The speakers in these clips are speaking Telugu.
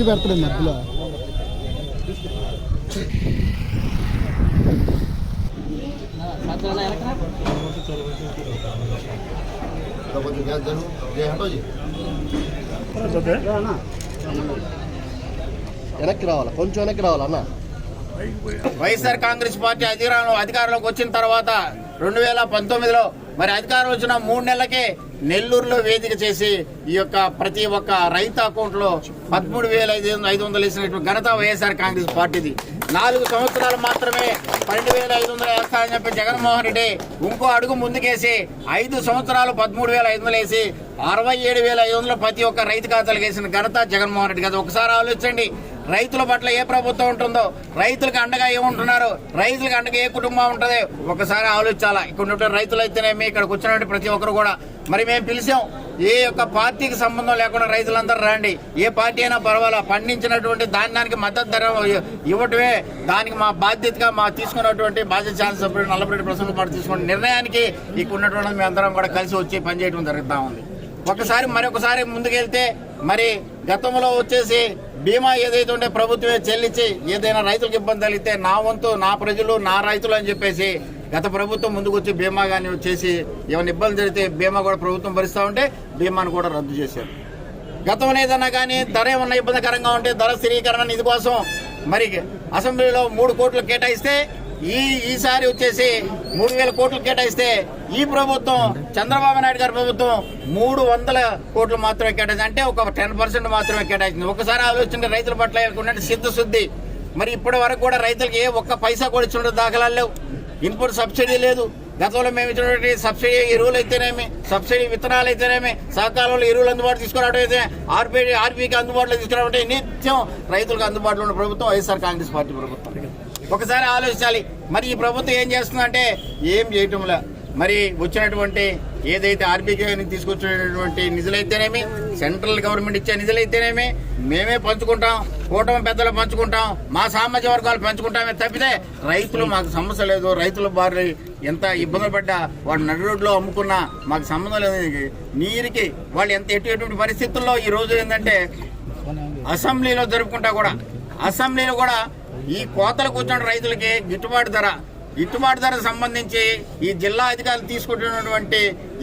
వచ్చి పెడతాడు మధ్యలో. వెనక్కి రావాలా? కొంచెం వెనక్కి రావాలా అన్న? వైఎస్ఆర్ కాంగ్రెస్ పార్టీ అధికారంలో అధికారంలోకి వచ్చిన తర్వాత రెండు వేల పంతొమ్మిదిలో మరి అధికారం వచ్చిన మూడు నెలలకే నెల్లూరులో వేదిక చేసి ఈ యొక్క ప్రతి ఒక్క రైతు అకౌంట్లో పదమూడు వేల ఐదు ఐదు వందలు వేసినటువంటి ఘనత వైఎస్ఆర్ కాంగ్రెస్ పార్టీది. నాలుగు సంవత్సరాలు మాత్రమే పన్నెండు వేల ఐదు వందలు వేస్తారని చెప్పి జగన్మోహన్ రెడ్డి ఇంకో అడుగు ముందుకేసి ఐదు సంవత్సరాలు పదమూడు వేల ఐదు వందలు వేసి అరవై ఏడు వేల ఐదు వందలు ప్రతి ఒక్క రైతు ఖాతాలకు వేసిన ఘనత జగన్మోహన్ రెడ్డి కదా ఒకసారి ఆలోచించండి. రైతుల పట్ల ఏ ప్రభుత్వం ఉంటుందో రైతులకు అండగా ఏముంటున్నారు రైతులకు అండగా ఏ కుటుంబం ఉంటుంది? ఒకసారి ఆలోచించాలా? ఇక్కడ ఉన్నటువంటి రైతులు అయితేనేమి ఇక్కడికి వచ్చినటువంటి ప్రతి ఒక్కరు కూడా. మరి మేము పిలిచాం ఏ యొక్క పార్టీకి సంబంధం లేకుండా రైతులందరూ రండి. ఏ పార్టీ అయినా పర్వాలా? పండించినటువంటి ధాన్యానికి మద్దతు ధర ఇవ్వటమే దానికి మా బాధ్యతగా మా తీసుకున్నటువంటి బాధ్యత ఛాన్స్ సభ్యుడు నల్లపరెడ్డి ప్రసన్న పాటు తీసుకున్న నిర్ణయానికి ఇక్కడ ఉన్నటువంటి మేము అందరం కూడా కలిసి వచ్చి పనిచేయడం జరుగుతూ ఉంది. ఒకసారి మరొకసారి ముందుకెళ్తే మరి గతంలో వచ్చేసి బీమా ఏదైతే ఉంటే ప్రభుత్వమే చెల్లించి ఏదైనా రైతులకు ఇబ్బంది కలిగితే నా వంతు నా ప్రజలు నా రైతులు అని చెప్పేసి గత ప్రభుత్వం ముందుకు వచ్చి బీమా కానీ వచ్చేసి ఏమైనా ఇబ్బంది జరిగితే బీమా కూడా ప్రభుత్వం భరిస్తూ ఉంటే బీమాను కూడా రద్దు చేశారు. గతంలో ఏదన్నా కానీ ధర ఏమన్నా ఇబ్బందికరంగా ఉంటే ధర స్థిరీకరణ నిధి కోసం మరి అసెంబ్లీలో మూడు కోట్లు కేటాయిస్తే ఈ ఈసారి వచ్చేసి మూడు వేల కోట్లు కేటాయిస్తే ఈ ప్రభుత్వం చంద్రబాబు నాయుడు గారి ప్రభుత్వం మూడు వందల కోట్లు మాత్రమే కేటాయించింది అంటే ఒక టెన్ పర్సెంట్ మాత్రమే కేటాయించింది ఒకసారి ఆలోచన రైతుల పట్ల ఉన్నట్టు సిద్ధశుద్ధి. మరి ఇప్పటి వరకు కూడా రైతులకు ఏ ఒక్క పైసా కూడా ఇచ్చిన దాఖలాలు లేవు. ఇన్పుట్ సబ్సిడీ లేదు. గతంలో మేము ఇచ్చినటువంటి సబ్సిడీ ఎరువులు అయితేనేమి సబ్సిడీ విత్తనాలు అయితేనేమి సహకారంలో ఎరువులు అందుబాటు తీసుకురావడం అయితే ఆర్బీఐ ఆర్బీకి అందుబాటులో తీసుకురావడం నిత్యం రైతులకు అందుబాటులో ఉన్న ప్రభుత్వం వైఎస్ఆర్ కాంగ్రెస్ పార్టీ ప్రభుత్వం. ఒకసారి ఆలోచించాలి. మరి ఈ ప్రభుత్వం ఏం చేస్తుందంటే ఏం చేయటంలే మరి వచ్చినటువంటి ఏదైతే ఆర్బీకే తీసుకొచ్చినటువంటి నిధులైతేనేమి సెంట్రల్ గవర్నమెంట్ ఇచ్చే నిధులైతేనేమి మేమే పంచుకుంటాం కూటమి పెద్దలు పంచుకుంటాం మా సామాజిక వర్గాలు పంచుకుంటామే తప్పితే రైతులు మాకు సమస్య లేదు. రైతుల బారి ఎంత ఇబ్బందులు పడ్డా వాడు నడి రోడ్లో అమ్ముకున్నా మాకు సంబంధం లేదు. నీరికి వాళ్ళు ఎంత ఎటు ఎటువంటి పరిస్థితుల్లో ఈ రోజు ఏంటంటే అసెంబ్లీలో జరుపుకుంటా కూడా అసెంబ్లీలో కూడా ఈ కోతలకు వచ్చిన రైతులకి గిట్టుబాటు ధర గిట్టుబాటు ధరకు సంబంధించి ఈ జిల్లా అధికారులు తీసుకుంటున్నటువంటి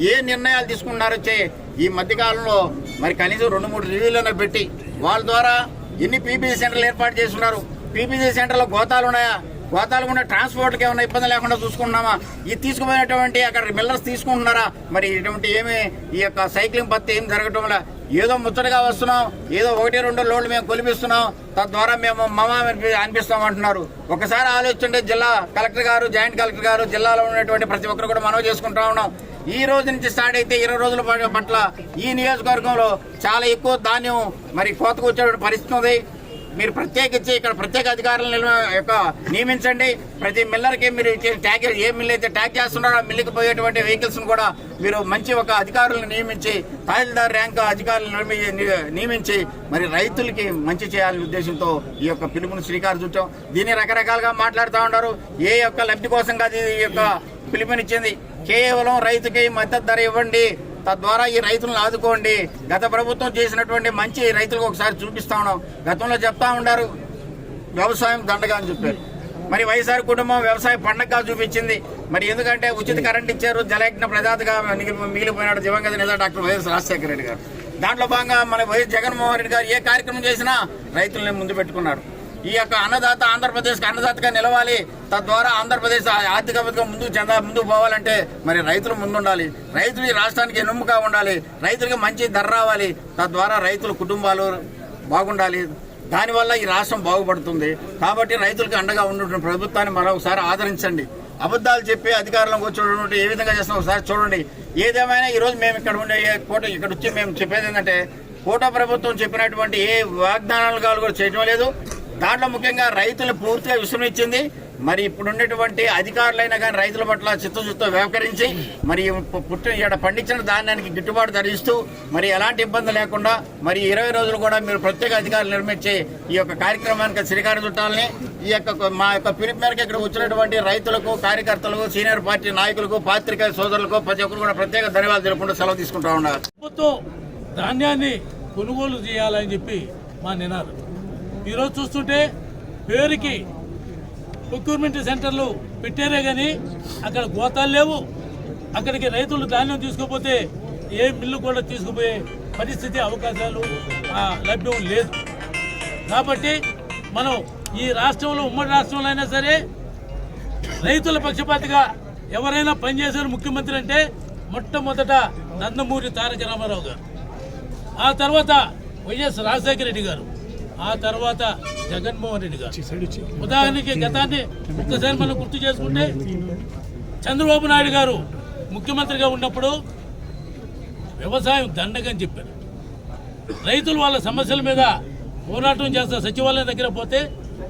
ఏ నిర్ణయాలు తీసుకున్నారో చే ఈ మధ్యకాలంలో మరి కనీసం రెండు మూడు రివ్యూలను పెట్టి వాళ్ళ ద్వారా ఎన్ని పీపీసీ సెంటర్లు ఏర్పాటు చేస్తున్నారు? పీపీసీ సెంటర్లో గోతాలు ఉన్నాయా? గోతాలు ఉన్న ట్రాన్స్పోర్ట్కి ఏమైనా ఇబ్బంది లేకుండా చూసుకుంటున్నామా? ఇది తీసుకుపోయినటువంటి అక్కడ మిల్లర్స్ తీసుకుంటున్నారా? మరి ఇటువంటి ఏమి ఈ యొక్క సైక్లింగ్ పత్తి ఏం జరగటం వల్ల ఏదో ముచ్చటగా వస్తున్నాం ఏదో ఒకటి రెండు లోడ్లు మేము కొలిపిస్తున్నాం తద్వారా మేము మమ అనిపిస్తాం అంటున్నారు ఒకసారి ఆలోచించండి జిల్లా కలెక్టర్ గారు జాయింట్ కలెక్టర్ గారు జిల్లాలో ఉన్నటువంటి ప్రతి ఒక్కరు కూడా మనవి చేసుకుంటా ఉన్నాం. ఈ రోజు నుంచి స్టార్ట్ అయితే ఇరవై రోజుల పట్ల ఈ నియోజకవర్గంలో చాలా ఎక్కువ ధాన్యం మరి కోతకు వచ్చేటువంటి పరిస్థితి ఉంది. మీరు ప్రత్యేకించి ఇక్కడ ప్రత్యేక అధికారులు యొక్క నియమించండి. ప్రతి మిల్లర్కి మీరు ట్యాగ్ ఏ మిల్ అయితే ట్యాగ్ చేస్తున్నారో ఆ మిల్లుకి పోయేటువంటి వెహికల్స్ కూడా మీరు మంచి ఒక అధికారులను నియమించి తహసీల్దార్ ర్యాంక్ అధికారులను నియమించి మరి రైతులకి మంచి చేయాలనే ఉద్దేశంతో ఈ యొక్క పిలుపును శ్రీకారం చుట్టాం. దీన్ని రకరకాలుగా మాట్లాడుతూ ఉన్నారు. ఏ యొక్క లబ్ధి కోసం కాదు ఈ యొక్క పిలుపునిచ్చింది. కేవలం రైతుకి మద్దతు ధర ఇవ్వండి. తద్వారా ఈ రైతులను ఆదుకోండి. గత ప్రభుత్వం చేసినటువంటి మంచి రైతులకు ఒకసారి చూపిస్తా ఉన్నాం. గతంలో చెప్తా ఉన్నారు వ్యవసాయం దండగా అని చెప్పారు. మరి వైఎస్ఆర్ కుటుంబం వ్యవసాయ పండగగా చూపించింది. మరి ఎందుకంటే ఉచిత కరెంట్ ఇచ్చారు జలయజ్ఞ ప్రదాతగా మిగిలిపోయినాడు దివంగత నేత డాక్టర్ వైఎస్ రాజశేఖర రెడ్డి గారు. దాంట్లో భాగంగా మన వైఎస్ జగన్మోహన్ రెడ్డి గారు ఏ కార్యక్రమం చేసినా రైతుల్ని ముందు పెట్టుకున్నారు ఈ యొక్క అన్నదాత ఆంధ్రప్రదేశ్ అన్నదాతగా నిలవాలి. తద్వారా ఆంధ్రప్రదేశ్ ఆర్థికంగా ముందుకు చెంద ముందుకు పోవాలంటే మరి రైతులు ముందుండాలి. రైతులు ఈ రాష్ట్రానికి ఎన్నుముగా ఉండాలి. రైతులకి మంచి ధర రావాలి. తద్వారా రైతుల కుటుంబాలు బాగుండాలి. దానివల్ల ఈ రాష్ట్రం బాగుపడుతుంది. కాబట్టి రైతులకు అండగా ఉన్నటువంటి ప్రభుత్వాన్ని మరొకసారి ఆదరించండి. అబద్ధాలు చెప్పి అధికారంలోకి వచ్చినటువంటి ఏ విధంగా చేస్తున్నా ఒకసారి చూడండి. ఏదేమైనా ఈరోజు మేము ఇక్కడ ఉండే కోట ఇక్కడ వచ్చి మేము చెప్పేది ఏంటంటే కోట ప్రభుత్వం చెప్పినటువంటి ఏ వాగ్దానాలు కూడా చేయడం లేదు. దాంట్లో ముఖ్యంగా రైతులు పూర్తిగా విశ్రమించింది. మరి ఇప్పుడు ఉండేటువంటి అధికారులైనా కానీ రైతుల పట్ల చిత్తశుద్ధితో వ్యవహరించి మరి పు- పుట్టిన ఇక్కడ పండించిన ధాన్యానికి గిట్టుబాటు ధరిస్తూ మరి ఎలాంటి ఇబ్బంది లేకుండా మరి ఇరవై రోజులు కూడా మీరు ప్రత్యేక అధికారులు నిర్మించి ఈ యొక్క కార్యక్రమానికి శ్రీకారం చుట్టాలని ఈ యొక్క మా యొక్క పిలుపు మేరకు ఇక్కడ వచ్చినటువంటి రైతులకు కార్యకర్తలకు సీనియర్ పార్టీ నాయకులకు పాత్రికేయ సోదరులకు ప్రతి ఒక్కరు కూడా ప్రత్యేక ధన్యవాదాలు తెలుపుకుంటూ సెలవు తీసుకుంటా ఉన్నారు. ప్రభుత్వం ధాన్యాన్ని కొనుగోలు చేయాలని చెప్పి మా నినాదం. ఈరోజు చూస్తుంటే పేరుకి ప్రొక్యూర్మెంట్ సెంటర్లు పెట్టారే కానీ అక్కడ గోతాలు లేవు. అక్కడికి రైతులు ధాన్యం తీసుకోపోతే ఏ మిల్లు కూడా తీసుకుపోయే పరిస్థితి అవకాశాలు ఆ, లభ్యం లేదు. కాబట్టి మనం ఈ రాష్ట్రంలో ఉమ్మడి రాష్ట్రంలో అయినా సరే రైతుల పక్షపాతిగా ఎవరైనా పనిచేశారు ముఖ్యమంత్రి అంటే మొట్టమొదట నందమూరి తారక రామారావు గారు. ఆ తర్వాత వైఎస్ రాజశేఖర రెడ్డి గారు. ఆ తర్వాత జగన్మోహన్ రెడ్డి గారు. ఉదాహరణకి గతాన్ని ఒక్కసారి మనం గుర్తు చేసుకుంటే చంద్రబాబు నాయుడు గారు ముఖ్యమంత్రిగా ఉన్నప్పుడు వ్యవసాయం దండగని చెప్పారు. రైతులు వాళ్ళ సమస్యల మీద పోరాటం చేస్తా సచివాలయం దగ్గర పోతే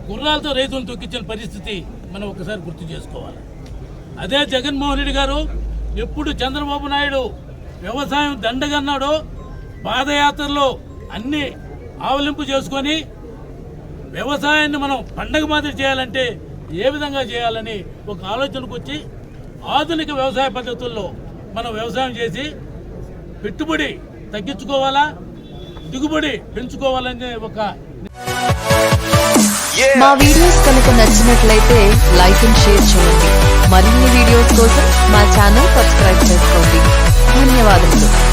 గుర్రాలతో రైతులను తొక్కించిన పరిస్థితి మనం ఒకసారి గుర్తు చేసుకోవాలి. అదే జగన్మోహన్ రెడ్డి గారు ఎప్పుడు చంద్రబాబు నాయుడు వ్యవసాయం దండగన్నాడో పాదయాత్రలో అన్ని ఆవలింపు చేసుకొని వ్యవసాయాన్ని మనం పండగ మాదిరి చేయాలంటే ఏ విధంగా చేయాలని ఒక ఆలోచనకు వచ్చి ఆధునిక వ్యవసాయ పద్ధతుల్లో మనం వ్యవసాయం చేసి పెట్టుబడి తగ్గించుకోవాలా దిగుబడి పెంచుకోవాలనే ఒక మా వీడియోస్ కనుక నచ్చినట్లయితే లైక్ అండ్ షేర్ చేయండి. మరిన్ని వీడియోస్ కోసం మా ఛానల్ సబ్స్క్రైబ్ చేసుకోండి. ధన్యవాదములు.